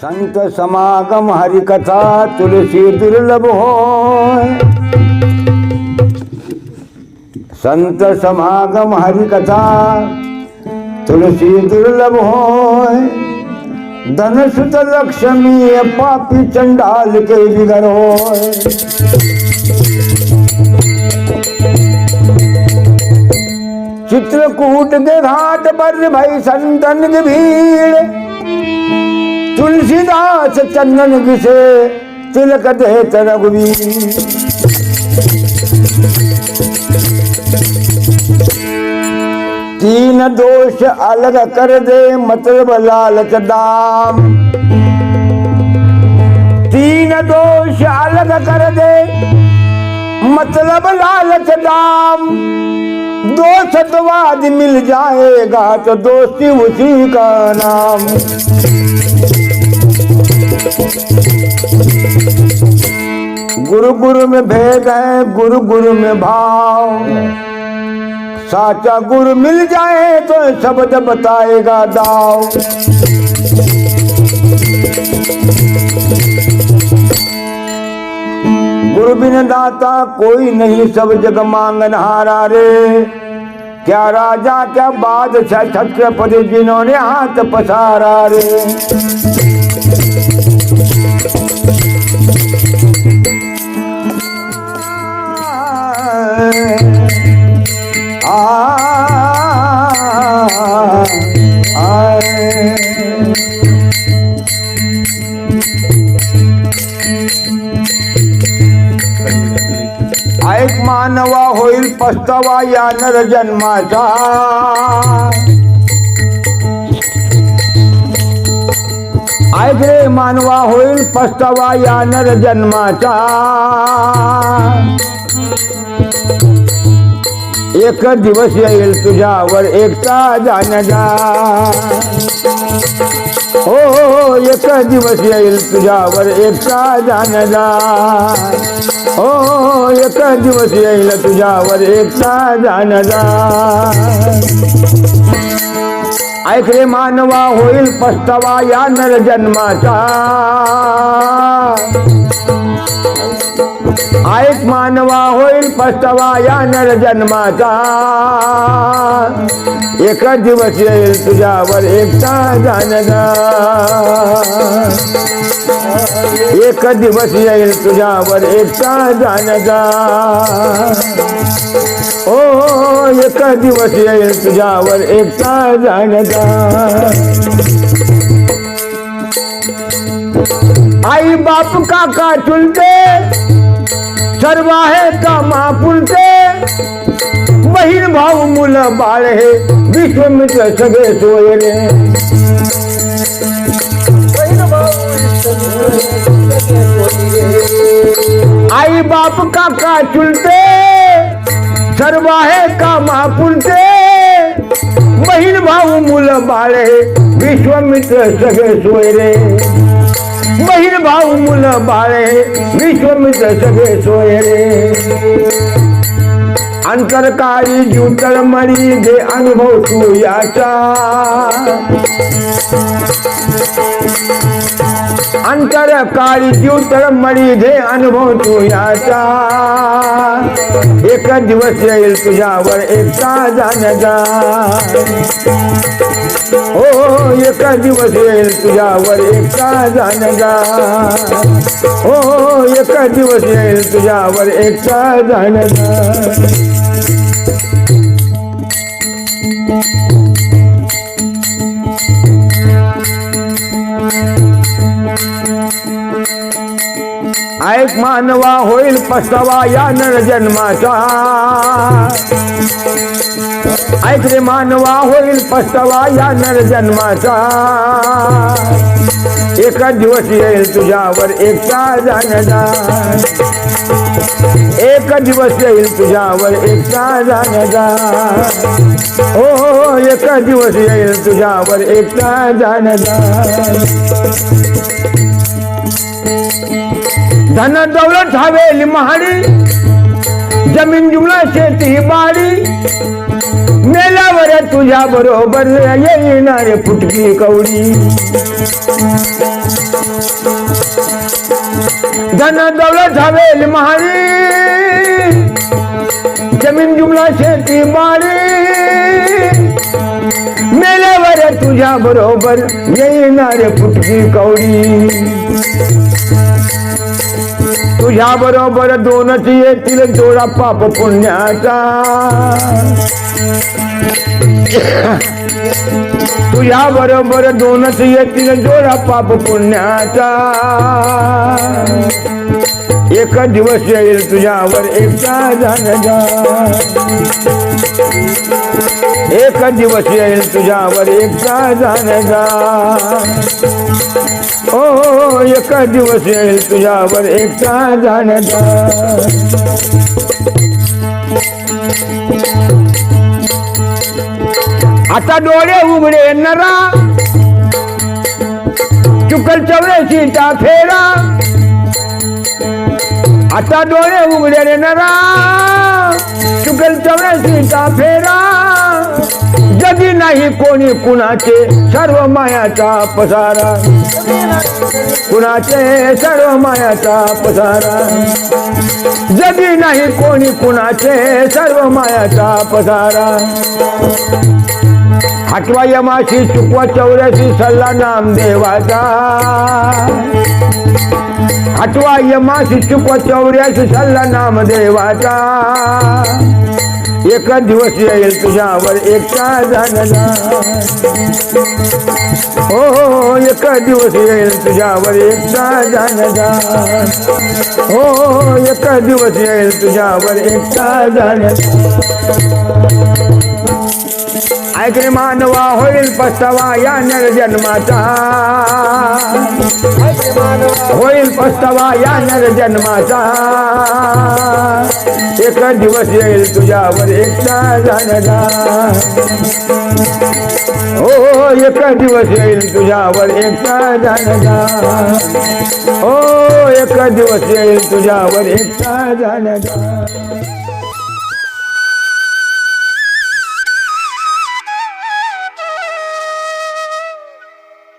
संत समागम हरिकथा तुलसी दुर्लभ होय। संत समागम हरिकथा तुलसी दुर्लभ होय। धनसुत लक्ष्मी पापी चंडाल के बिगर होय। चित्रकूट के घाट पर भई संतन की भीड़ तुलसीदास चंदन घिसे तिलक रघुवीर तीन दोष अलग कर दे मतलब लालच दाम। तीन दोष अलग कर दे मतलब लालच दाम। दो सतवाद मिल जाएगा तो दोस्ती उसी का नाम। गुरु गुरु में भेद है गुरु गुरु में भाव। साचा गुरु मिल जाए तो शब्द बताएगा दाव। गुरु बिन दाता कोई नहीं, सब जग मांगन हारा रे। क्या राजा, क्या बादशाह, छत्रपति जिन्होंने हाथ पसारा रे। पस्तावा या नर जन्माचा. ऐक रे मानवा होईल पस्तावा या नर जन्माचा. एक दिवस येईल तुझ्यावर एकटा जाणजा एक दिवस येईल तुझ्यावर एकटा जाणजा हो, हो, हो एक दिवस येईल तुझ्यावर एकटा जाणजा ऐकले मानवा होईल पस्तावा या नर जन्माचा. ऐक मानवा होईल पस्तवा या नर जन्माचा. एक दिवस येईल तुझ्यावर एकटा जाणगा हो, एक दिवस येईल तुझ्यावर एकटा जाणगा ओ एक दिवस येईल तुझ्यावर एकटा जाणगा आई बाप काका चुलते सर्व आहे का महापुलते बहीण भाऊ मुलं बाळ हे विश्वमित्र सगळे सोयले आई बाप काका चुलते सर्व आहे का महापुलते बहीण भाऊ मुलं बाळ हे विश्वमित्र सगळे सोयरे बहीण भाऊ मुल बाळे विश्वमित्र सगळे सोयरे अंतरकारी जुतळ मरी दे अनुभव तू याचा अंतरकारी जुतळ मरी घे अनुभव तू याचा. एक दिवस येईल तुझ्यावर एकटा जाण्याचा. हो एक दिवस येईल तुझ्यावर एकटा जाण्याचा. हो एक दिवस येईल तुझ्यावर एकटा जाण्याचा. मानवा होईल पसवा या नर जन्माचा. ऐक रे मानवा होईल पसवा या नर जन्माचा. एका दिवस येईल तुझ्यावर एकटा जाणगा एक दिवस येईल तुझ्यावर एकटा जाणगा हो हो, हो एक दिवस येईल तुझ्यावर एकटा जाणगा धन दौलत हवेली महाडी जमीन जुमला शेती बाडी. मेल्यावर तुझ्या बरोबर येणार फुटकी कवडी. धन दौलत हवेली महाडी जमीन जुमला शेती बाडी. मेल्यावर तुझ्या बरोबर येणार फुटकी कवडी. तुझ्या बरोबर दोनच येतील जोडा पाप पुण्याचा. तुझ्या बरोबर दोनच येतील जोडा पाप पुण्याचा. एक दिवस येईल तुझ्यावर एकदा जाणगा. एक दिवस येईल तुझ्यावर एकदा जाणगा. ओ एक दिवस येईल तुझ्यावर एकदा जाणगा. आता डोळे उघडे नरा. चुकल चौऱ्याशीचा फेरा. आता डोळे उघडे रे नरा. चुकल चौऱ्याशीचा फेरा. जगी नाही कोणी कुणाचे सर्व मायाचा पसारा. कुणाचे सर्व मायाचा पसारा. जगी नाही कोणी कुणाचे सर्व मायाचा पसारा. हटवा यमाशी चुकवा चौऱ्याशी सल्ला नामदेवाचा. हटवा यमाशी चुक चौऱ्याशी सल्ला नामदेवाचा एक दिवस येईल तुझ्यावर एकटा जाणला हो, हो हो एक दिवस येईल तुझ्यावर एकटा जाणला हो, हो, हो एक दिवस येईल तुझ्यावर एकटा जाणला ऐकणे मानवा होईल पस्तावा या नर जन्माचा. होईल पस्तवा या नर जन्माचा. एक दिवस येईल तुझ्यावर एकटा जाणगा. हो, हो, हो एक दिवस येईल तुझ्यावर एकटा जाणगा. हो, हो एक दिवस येईल तुझ्यावर एकटा जाणगा.